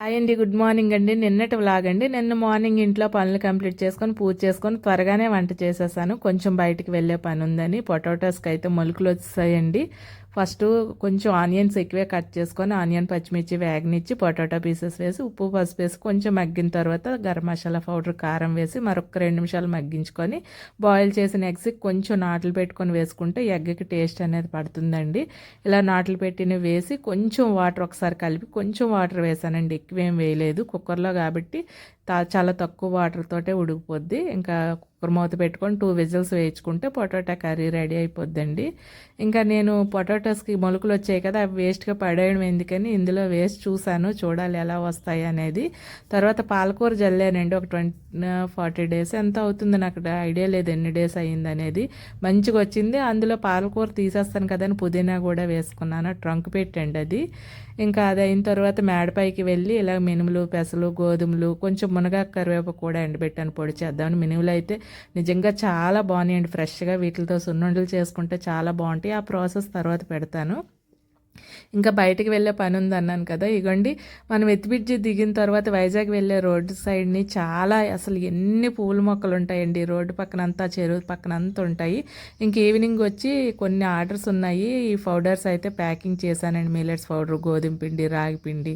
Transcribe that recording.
Hi అండి good morning అండి. నిన్నటి లాగండి నిన్న మార్నింగ్ ఇంట్లో పనులు కంప్లీట్ చేసుకొని పూజ చేసుకొని త్వరగానే వంట చేసేసాను. కొంచెం బయటికి వెళ్ళే పని ఉందని. పొటాటోస్కి అయితే మొలకలు వచ్చాయండి. ఫస్ట్ కొంచెం ఆనియన్స్ ఎక్కువే కట్ చేసుకొని ఆనియన్ పచ్చిమిర్చి వేగనిచ్చి పొటాటో పీసెస్ వేసి ఉప్పు పసుపు వేసి కొంచెం మగ్గిన తర్వాత గరం మసాలా పౌడర్ కారం వేసి మరొక రెండు నిమిషాలు మగ్గించుకొని బాయిల్ చేసిన ఎగ్స్ కొంచెం నాట్లు పెట్టుకొని వేసుకుంటే ఎగ్కి టేస్ట్ అనేది పడుతుందండి. ఇలా నాట్లు పెట్టిన వేసి కొంచెం వాటర్ ఒకసారి కలిపి కొంచెం వాటర్ వేసానండి. ఎక్కువేం వేయలేదు. కుక్కర్లో కాబట్టి చాలా తక్కువ వాటర్తోటే ఉడికిపోద్ది. ఇంకా మూత పెట్టుకొని టూ విజిల్స్ వేయించుకుంటే పొటాటో కర్రీ రెడీ అయిపోద్దండి. ఇంకా నేను పొటాటోస్కి మొలకలు వచ్చాయి కదా అవి వేస్ట్గా పడేయడం ఎందుకని ఇందులో వేస్ట్ చూశాను చూడాలి ఎలా వస్తాయి అనేది. తర్వాత పాలకూర జల్లానండి ఒక ట్వంటీ ఫార్టీ డేస్. ఎంత అవుతుంది నాకు ఐడియా లేదు ఎన్ని డేస్ అయ్యింది అనేది. మంచిగా వచ్చింది. అందులో పాలకూర తీసేస్తాను కదా అని పుదీనా కూడా వేసుకున్నాను ట్రంక్ పెట్టండి అది. ఇంకా అది అయిన తర్వాత మేడపైకి వెళ్ళి ఇలా మినుములు పెసలు గోధుమలు కొంచెం మునగాకు కరివేపాకు కూడా ఎండబెట్టాను పొడి చేద్దామని. మినుములు అయితే నిజంగా చాలా బాగున్నాయండి. ఫ్రెష్గా వీటితో సున్నుండలు చేసుకుంటే చాలా బాగుంటాయి. ఆ ప్రాసెస్ తర్వాత పెడతాను. ఇంకా బయటికి వెళ్ళే పని ఉంది అన్నాను కదా. ఇగోండి మనం ఎత్తిబిడ్జి దిగిన తర్వాత వైజాగ్ వెళ్ళే రోడ్డు సైడ్ని చాలా అసలు ఎన్ని పూల మొక్కలు ఉంటాయండి. రోడ్డు పక్కన అంతా చెరువు పక్కన అంతా ఉంటాయి. ఇంక ఈవినింగ్ వచ్చి కొన్ని ఆర్డర్స్ ఉన్నాయి. ఈ పౌడర్స్ అయితే ప్యాకింగ్ చేశానండి. మిల్లెట్స్ పౌడర్ గోధుమ పిండి రాగి పిండి.